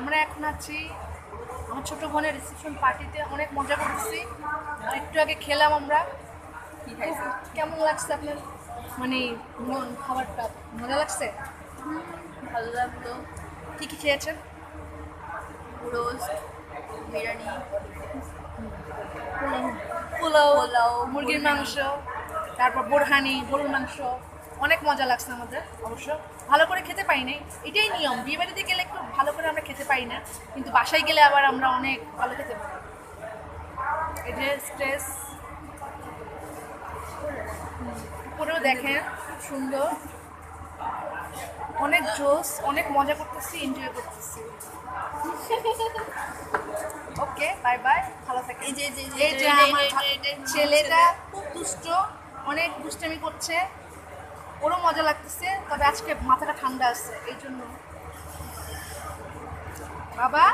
আমরা এখন আছি আমার ছোট বোনের রিসেপশন পার্টিতে অনেক মজা করতেছি। আর একটু আগে খেলাম আমরা। কেমন লাগছে আপনার? মানে মন খাবারটা মজা লাগছে? ভালো লাগল। কী কী খেয়েছেন? রোস্ট বিরিয়ানি পোলাও পোলাও, মুরগির মাংস। তারপর বোরহানি গরুর মাংস। অনেক মজা লাগছে আমাদের অবশ্য। ভালো করে খেতে পাই নাই। এটাই নিয়ম। বিয়ে বাড়িতে গেলে একটু ভালো করে আমরা খেতে পাই না কিন্তু বাসায় গেলে আবার আমরা অনেক ভালো খেতে পারি। যে স্ট্রেস উপরেও দেখেন খুব সুন্দর। অনেক জোস অনেক মজা করতেছি এনজয় করতেছি। ওকে বাই বাই ভালো এই যে ছেলেটা খুব দুষ্ট অনেক দুষ্টামি করছে। ওরও মজা লাগতেছে তবে আজকে মাথাটা ঠান্ডা আছে এই জন্য বাবা